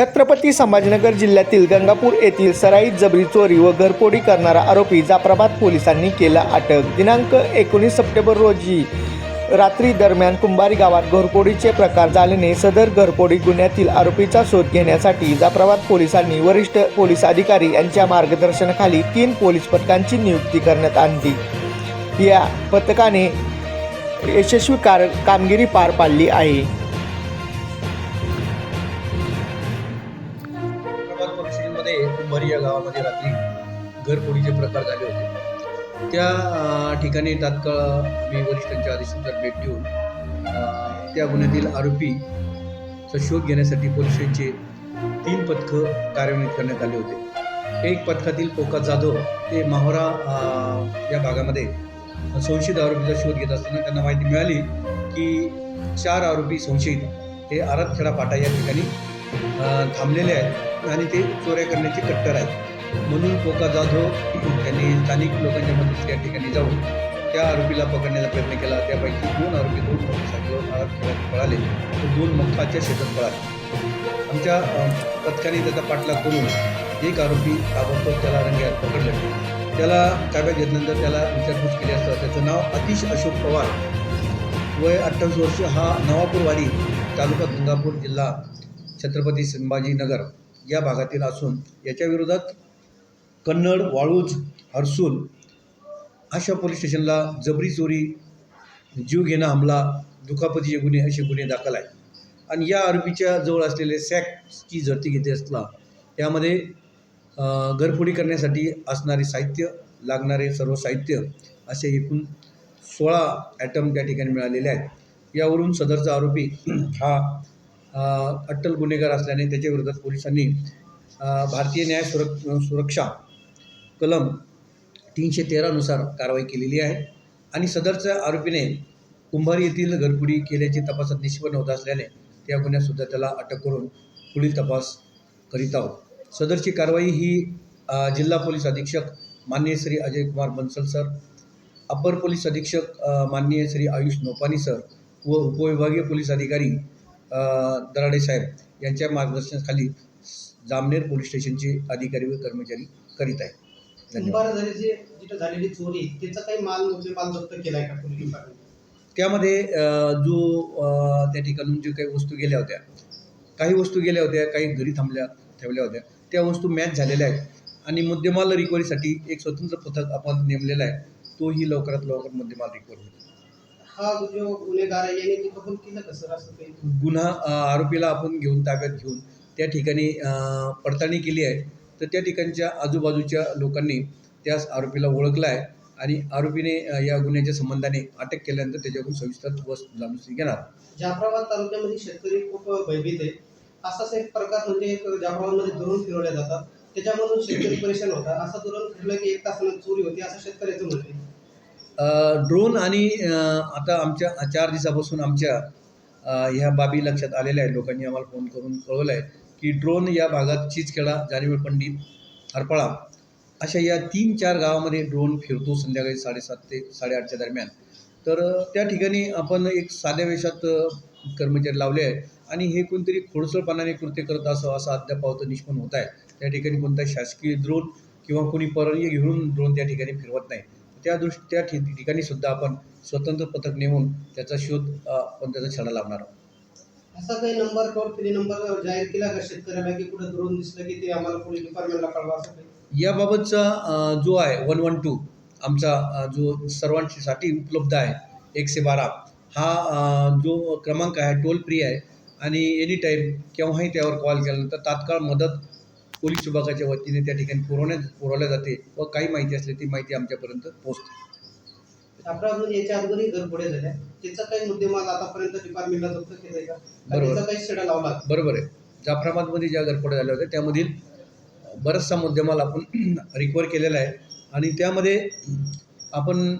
छत्रपती संभाजीनगर जिल्ह्यातील गंगापूर येथील सराईत जबरी चोरी व घरफोडी करणारा आरोपी जाफराबाद पोलिसांनी केला अटक. दिनांक एकोणीस सप्टेंबर रोजी रात्री दरम्यान कुंभारी गावात घरफोडीचे प्रकार झाल्याने सदर घरफोडी गुन्ह्यातील आरोपीचा शोध घेण्यासाठी जाफराबाद पोलिसांनी वरिष्ठ पोलीस अधिकारी यांच्या मार्गदर्शनाखाली तीन पोलीस पथकांची नियुक्ती करण्यात आणली. या पथकाने यशस्वी कार कामगिरी पार पाडली आहे. परिषदेमध्ये या गावामध्ये रात्री घरफोडीचे प्रकार झाले होते. त्या ठिकाणी तात्काळ मी वरिष्ठांच्या आदेशानुसार भेट देऊन त्या गुन्ह्यातील आरोपीचा शोध घेण्यासाठी पोलिसांचे तीन पथकं कार्यान्वित करण्यात आले होते. एक पथकातील पोका जाधव ते माहोरा या भागामध्ये संशयित आरोपीचा शोध घेत असताना त्यांना माहिती मिळाली की चार आरोपी संशयित हे आरतखेडा फाटा या ठिकाणी थांबलेले आहेत आणि ते चोऱ्या करण्याचे कट्टर आहेत. म्हणून कोका जाधव त्यांनी स्थानिक लोकांच्या मदतीत त्या ठिकाणी जाऊन त्या आरोपीला पकडण्याचा प्रयत्न केला. त्यापैकी दोन आरोपी दोन मोटरसायकलवर पळाले. तर दोन मक्काच्या शेतात पळाले. आमच्या पथकाने त्याचा पाठलाग करून एक आरोपी ताबडतोब त्याला रंग्यात पकडलं. त्याला ताब्यात घेतल्यानंतर त्याला विचारपूस केली असता त्याचं नाव अतिश अशोक पवार. वय अठ्ठावीस वर्ष. हा नवापूरवाडी तालुका गंगापूर जिल्हा छत्रपती संभाजीनगर या भागातील असून याच्या विरोधात कन्नड वाळूज हर्सूल अशा पोलीस स्टेशनला जबरी चोरी जीव घेणं हमला दुखापतीचे गुन्हे असे गुन्हे दाखल आहेत. आणि या आरोपीच्या जवळ असलेले सॅकची झडती घेते असला त्यामध्ये घरफोडी करण्यासाठी असणारे साहित्य लागणारे सर्व साहित्य असे एकूण सोळा ॲटम त्या ठिकाणी मिळालेले आहेत. यावरून सदरचा आरोपी हा अट्टल गुन्हेगार असल्याने त्याच्या विरोधात पोलिसांनी भारतीय न्याय सुरक सुरक्षा कलम तीनशे तेरानुसार कारवाई केलेली आहे आणि सदरच्या आरोपीने कुंभारी येथील घरपुडी केल्याची तपासात निष्पन्न होत असल्याने त्या गुन्ह्यातसुद्धा त्याला अटक करून पुढील तपास करीत आहोत. सदरची कारवाई ही जिल्हा पोलीस अधीक्षक माननीय श्री अजय कुमार बन्सल सर अपर पोलीस अधीक्षक माननीय श्री आयुष नोपानी सर व उपविभागीय पोलीस अधिकारी दराडे साहेब यांच्या मार्गदर्शनाखाली जामनेर पोलीस स्टेशनचे अधिकारी व कर्मचारी करीत आहेत. झालेली चोरी त्याचा काही माल म्हणजे माल जप्त केलाय का पोलीस विभागाने? त्यामध्ये जो त्या ठिकाणून जे काही वस्तू गेल्या होत्या काही वस्तू गेल्या होत्या काही घरी थांबल्या ठेवल्या होत्या त्या वस्तू मॅच झालेल्या आहेत. आणि मुद्देमाल रिकव्हरीसाठी एक स्वतंत्र पथक आपण नेमलेला आहे तोही लवकरात लवकर मुद्देमाल रिकव्हर होईल. हा जो गुन्हेगार आहे याने ते कबूल केलं का सर असं काही? गुन्हा अ, आरोपीला आपण घेऊन ताब्यात घेऊन त्या ठिकाणी अ, पडताळणी केली आहे. तर त्या ठिकाणच्या आजूबाजूच्या लोकांनी त्याच आरोपीला ओळखलं आहे आणि आरोपीने अ, या गुन्ह्याच्या संबंधाने अटक केल्यानंतर त्याच्याकडून सविस्तर व जाणून घेणार. जाफराबाद तालुक्यामध्ये शेतकरी खूप भयभीत आहे. असाच एक प्रकार म्हणजे एक जाफराबादमध्ये धरून फिरवल्या जातात. त्याच्यामधून शेतकरी परेशान होतात. असं धरून फिरलं की एक तासानं चोरी होती असं शेतकऱ्याचं म्हणते ड्रोन आणि आता आमच्या चार दिवसापासून आमच्या ह्या बाबी लक्षात आलेल्या आहेत. लोकांनी आम्हाला फोन करून कळवलं आहे की ड्रोन या भागात चिचखेडा जानेवेळ पंडित हरपळा अशा या तीन चार गावामध्ये ड्रोन फिरतो संध्याकाळी साडेसात ते साडेआठच्या दरम्यान. तर त्या ठिकाणी आपण एक साध्या वेशात कर्मचारी लावले आहे आणि हे कोणतरी खोडसळपणाने कृत्य करत असं असं अद्याप निष्पन्न होत आहे. त्या ठिकाणी कोणता शासकीय ड्रोन किंवा कोणी परवानगी घेऊन ड्रोन त्या ठिकाणी फिरवत नाही. त्या दृष्टी त्या ठिकाणी सुद्धा आपण स्वतंत्र पथक नेमून त्याचा शोध आपण त्याचा छडा लावणार आहोत. असा काही नंबर टोल फ्री नंबर जाहीर केला का शेतकऱ्याला की कुठं धरून दिसलं की ते आम्हाला पोलीस डिपार्टमेंटला कळवा असं काही? याबाबतचा जो आहे वन वन टू आमचा जो सर्वांसाठी उपलब्ध आहे एकशे बारा हा जो क्रमांक आहे टोल फ्री आहे आणि एनी टाईम केव्हाही त्यावर कॉल केल्यानंतर तात्काळ मदत पोलीस विभागाच्या वतीने त्या ठिकाणी पुरवण्यात पुरवल्या जाते व काही माहिती असली ती माहिती आमच्यापर्यंत पोहोचते. जाफराबादमध्ये याच्या अगोदरही घरफोड्या झाल्या त्याचा काही मुद्देमाल आतापर्यंत डिपार्टमेंटला जप्त केलाय का? का बरोबर. त्याचा काही शेडा लावला बरोबर आहे. जाफराबादमध्ये ज्या घरफोड्या झाल्या होत्या त्यामधील बराचसा मुद्देमाल आपण रिकवर केलेला आहे. आणि त्यामध्ये आपण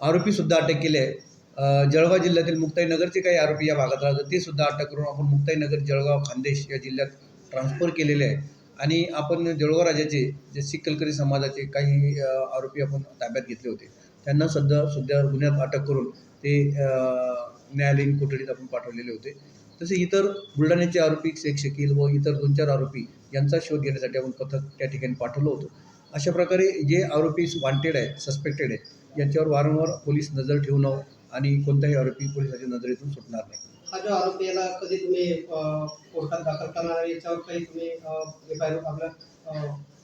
आरोपीसुद्धा अटक केले आहे. जळगाव जिल्ह्यातील मुक्ताईनगरचे काही आरोपी या भागात राहतात ते सुद्धा अटक करून आपण मुक्ताईनगर जळगाव खानदेश या जिल्ह्यात ट्रान्सफर केलेले आहे. आणि आपण जळगाव राजाचे जे शीख कलकरी समाजाचे काही आरोपी आपण ताब्यात घेतले होते त्यांना सध्या सध्या गुन्ह्यात अटक करून ते न्यायालयीन कोठडीत आपण पाठवलेले होते. तसे इतर बुलढाण्याचे आरोपी शेख शकील व इतर दोन चार आरोपी यांचा शोध घेण्यासाठी आपण पथक त्या ठिकाणी पाठवलं होतं. अशा प्रकारे जे आरोपी वांटेड आहेत सस्पेक्टेड आहेत यांच्यावर वारंवार पोलीस नजर ठेवणं आणि कोणताही आरोपी पोलिसाच्या नजरेतून सुटणार नाही. हा जो आरोपी याला कधी तुम्ही कोर्टात दाखल करणार? याच्यावर काही तुम्ही एफ आय आर आपला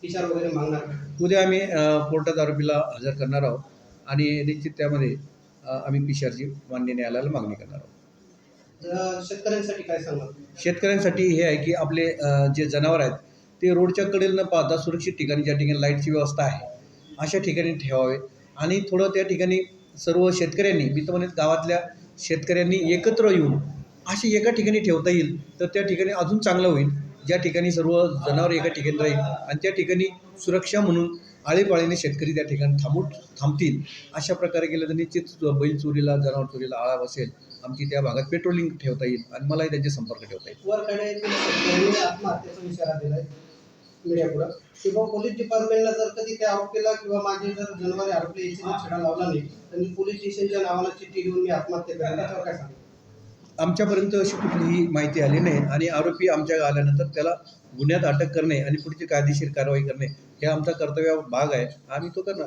विचार वगैरे मागणार? उद्या आम्ही कोर्टात आरोपीला हजर करणार आहोत आणि निश्चित त्यामध्ये आम्ही पी सी आरची मान्य न्यायालयाला मागणी करणार आहोत. शेतकऱ्यांसाठी काय सांगाल? शेतकऱ्यांसाठी हे आहे की आपले जे जनावर आहेत ते रोडच्या कडेला न पाहता सुरक्षित ठिकाणी ज्या ठिकाणी लाईटची व्यवस्था आहे अशा ठिकाणी ठेवावे. आणि थोडं त्या ठिकाणी सर्व शेतकऱ्यांनी मी तर म्हणेन गावातल्या शेतकऱ्यांनी एकत्र येऊन अशी एका ठिकाणी ठेवता येईल तर त्या ठिकाणी अजून चांगलं होईल. ज्या ठिकाणी सर्व जनावर एका ठिकाणी राहील आणि त्या ठिकाणी सुरक्षा म्हणून आळेपाळीने शेतकरी त्या ठिकाणी थांबून थांबतील. अशा प्रकारे केलं तर निश्चित बैल चोरीला जनावर चोरीला आळा बसेल. आमची त्या भागात पेट्रोलिंग ठेवता येईल आणि मलाही त्यांचे संपर्क ठेवता येईल. वरकडे शेतकऱ्यांनी आत्महत्येचा इशारा दिलाय मीडियापुढं. किंवा पोलीस डिपार्टमेंटला जर कधी त्या आरोपीला किंवा माझे जर जनवारी आरोपी याची छडा लावला नाही तर मी पोलीस स्टेशनच्या नावानं चिठ्ठी घेऊन मी आत्महत्या करेन काय सांगू आमच्यापर्यंत अशी कुठलीही माहिती आली नाही आणि आरोपी आमच्या आल्यानंतर त्याला गुन्ह्यात अटक करणे आणि पुढची कायदेशीर कारवाई करणे हे आमचा कर्तव्य भाग आहे. आम्ही तो करणार.